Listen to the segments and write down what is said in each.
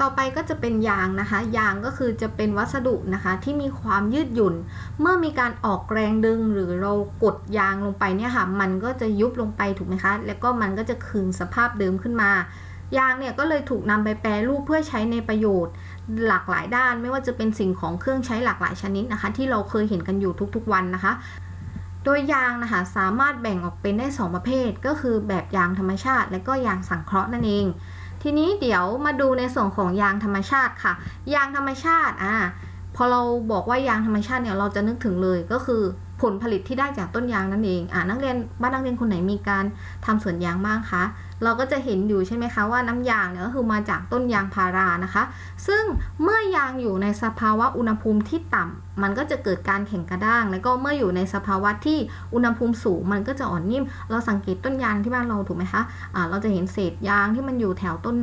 ต่อไปก็จะเป็นยางนะคะ ยางก็คือจะเป็นวัสดุนะคะที่มีความยืดหยุ่น เมื่อมีการออกแรงดึงหรือเรากดยางลงไปเนี่ยค่ะ มันก็จะยุบลงไปถูกไหมคะ แล้วก็มันก็จะคืนสภาพเดิมขึ้นมายางเนี่ยก็เลยถูกนำไปแปรรูปเพื่อใช้ในประโยชน์ หลากหลายด้าน ไม่ว่าจะเป็นสิ่งของเครื่องใช้หลากหลายชนิดนะคะ ที่เราเคยเห็นกันอยู่ทุกๆวันนะคะ โดยยางนะคะสามารถแบ่งออกเป็นได้ 2 ประเภท ก็คือแบบยางธรรมชาติ และก็ยางสังเคราะห์นั่นเอง ทีนี้เดี๋ยวมาดูในส่วนของยางธรรมชาติค่ะ ยางธรรมชาติอ่า พอเราบอกว่ายางธรรมชาติเนี่ยเราจะนึกถึงเลยก็คือผลผลิตที่ได้จากต้นยางนั่นเองอ่านักเรียนบ้านนักเรียนคนไหนมีการทำสวนยางบ้างคะ เราก็จะเห็นอยู่ใช่ไหมคะว่าน้ำยางเนี่ยก็คือมาจากต้นยางพารานะคะ ซึ่งเมื่อยางอยู่ในสภาวะอุณหภูมิที่ต่ำมันก็จะเกิดการแข็งกระด้าง แล้วก็เมื่ออยู่ในสภาวะที่อุณหภูมิสูง มันก็จะอ่อนนิ่ม เราสังเกตต้นยางที่บ้านเราถูกไหมคะอ่าเราจะเห็นเศษยางที่มันอยู่แถวต้น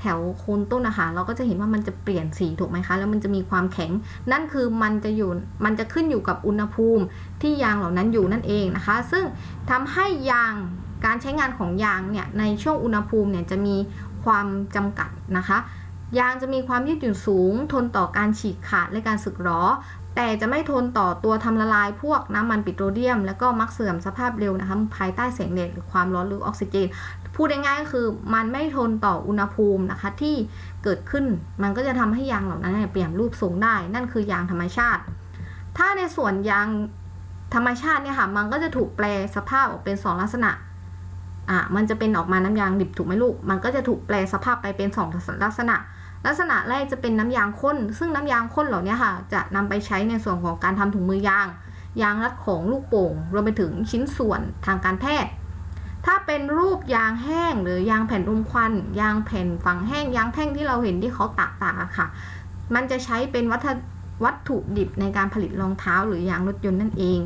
แถวโคนต้นอาหารเราก็จะเห็นว่ามันจะเปลี่ยนสีถูกไหมคะ แล้วมันจะมีความแข็ง นั่นคือมันจะอยู่มันจะขึ้นอยู่กับอุณหภูมิที่ยางเหล่านั้นอยู่นั่นเองนะคะ ซึ่งทำให้ยางการใช้งานของยางเนี่ยในช่วงอุณหภูมิเนี่ยจะมีความจำกัดนะคะยางจะมีความยืดหยุ่นสูง ทนต่อการฉีกขาดและการสึกหรอ แต่จะไม่ทนต่อตัวทำละลายพวกน้ำมันปิโตรเลียม แล้วก็มักเสื่อมสภาพเร็วนะคะภายใต้แสงแดดหรือความร้อนหรือออกซิเจน พูดง่ายๆก็คือมันไม่ทนต่ออุณหภูมินะคะที่เกิดขึ้นมันก็จะทำให้ยางเหล่านั้นเปลี่ยนรูปทรงได้ นั่นคือยางธรรมชาติ ถ้าในส่วนยางธรรมชาติเนี่ยค่ะมันก็จะถูกแปลสภาพออกเป็น 2 ลักษณะอะมันจะเป็นออกมาน้ำยางดิบถูกไหมลูก มันก็จะถูกแปลสภาพไปเป็น 2 ลักษณะ ลักษณะแรกจะเป็นน้ำยางข้น ซึ่งน้ำยางข้นเหล่านี้ค่ะ จะนำไปใช้ในส่วนของการทำถุงมือยาง ยางรัดของลูกโป่ง รวมไปถึงชิ้นส่วนทางการแพทย์ ถ้าเป็นรูปยางแห้ง หรือยางแผ่นรมควัน ยางแผ่นฝังแห้ง ยางแท่งที่เราเห็นที่เขาตากตากค่ะ มันจะใช้เป็นวัตถุวัตถุดิบในการผลิตรองเท้า หรือยางรถยนต์นั่นเอง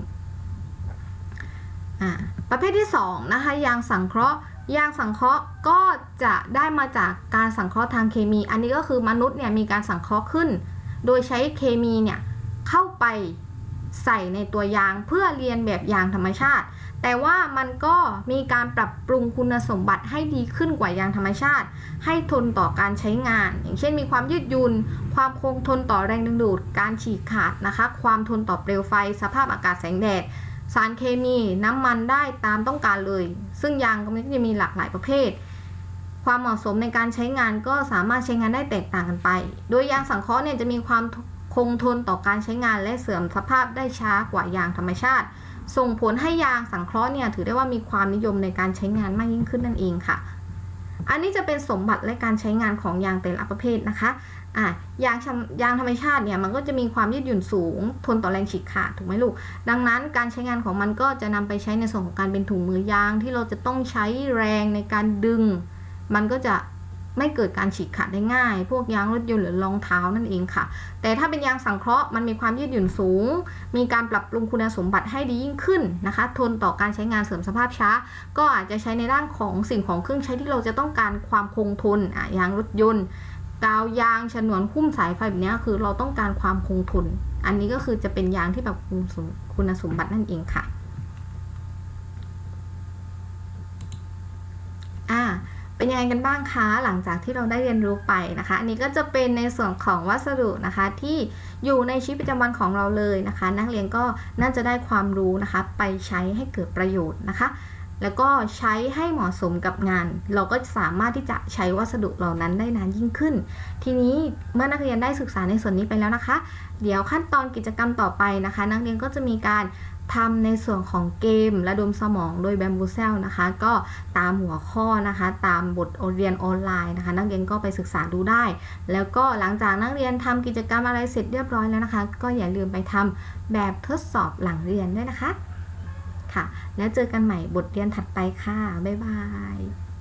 อประเภทที่2นะคะยางสังเคราะห์ ยางสังเคราะห์ก็จะได้มาจากการสังเคราะห์ทางเคมี อันนี้ก็คือมนุษย์เนี่ยมีการสังเคราะห์ขึ้น โดยใช้เคมีเนี่ยเข้าไปใส่ในตัวยางเพื่อเรียนแบบยางธรรมชาติ แต่ว่ามันก็มีการปรับปรุงคุณสมบัติให้ดีขึ้นกว่ายางธรรมชาติ ให้ทนต่อการใช้งาน อย่างเช่น มีความยืดหยุ่น ความคงทนต่อแรงดึงดูด การฉีกขาดนะคะ ความทนต่อเปลวไฟ สภาพอากาศแสงแดด สารเคมีน้ำมันได้ตามต้องการเลย ซึ่งยางก็จะมีหลากหลายประเภท ความเหมาะสมในการใช้งานก็สามารถใช้งานได้แตกต่างกันไป โดยยางสังเคราะห์เนี่ยจะมีความคงทนต่อการใช้งานและเสื่อมสภาพได้ช้ากว่ายางธรรมชาติ ส่งผลให้ยางสังเคราะห์เนี่ยถือได้ว่ามีความนิยมในการใช้งานมากยิ่งขึ้นนั่นเองค่ะ อันนี้จะเป็นสมบัติและการใช้งานของยางแต่ละประเภทนะคะอะยางยางธรรมชาติเนี่ยมันก็จะมีความยืดหยุ่นสูง ทนต่อแรงฉีกขาดถูกไหมลูก ดังนั้นการใช้งานของมันก็จะนำไปใช้ในส่วนของการเป็นถุงมือยางที่เราจะต้องใช้แรงในการดึง มันก็จะ ไม่เกิดการฉีกขาดได้ง่าย พวกยางรถยนต์หรือรองเท้านั่นเองค่ะ แต่ถ้าเป็นยางสังเคราะห์มันมีความยืดหยุ่นสูง มีการปรับปรุงคุณสมบัติให้ดียิ่งขึ้นนะคะ ทนต่อการใช้งานเสริมสภาพช้า ก็อาจจะใช้ในด้านของสิ่งของเครื่องใช้ที่เราจะต้องการความคงทนอะยางรถยนต์กาวยางฉนวนหุ้มสายไฟแบบนี้คือเราต้องการความคงทน อันนี้ก็คือจะเป็นยางที่แบบคุณสมคุณสมบัตินั่นเองค่ะ อ่า เป็น ยังไงกันบ้างคะหลังจากที่เราได้เรียนรู้ไปนะคะ อันนี้ก็จะเป็นในส่วนของวัสดุนะคะที่อยู่ในชีวิตประจำวันของเราเลยนะคะ นักเรียนก็น่าจะได้ความรู้นะคะ ไปใช้ให้เกิดประโยชน์นะคะ แล้วก็ใช้ให้เหมาะสมกับงาน เราก็สามารถที่จะใช้วัสดุเหล่านั้นได้นานยิ่งขึ้น ทีนี้เมื่อนักเรียนได้ศึกษาในส่วนนี้ไปแล้วนะคะ เดี๋ยวขั้นตอนกิจกรรมต่อไปนะคะ นักเรียนก็จะมีการ ทำในส่วนของเกมระดมสมองโดยแบมบูเซลนะคะ ก็ตามหัวข้อนะคะ ตามบทเรียนออนไลน์นะคะ นักเรียนก็ไปศึกษาดูได้ แล้วก็หลังจากนักเรียนทำกิจกรรมอะไรเสร็จเรียบร้อยแล้วนะคะ ก็อย่าลืมไปทำแบบทดสอบหลังเรียนด้วยนะคะค่ะ แล้วเจอกันใหม่บทเรียนถัดไปค่ะ บ๊ายบาย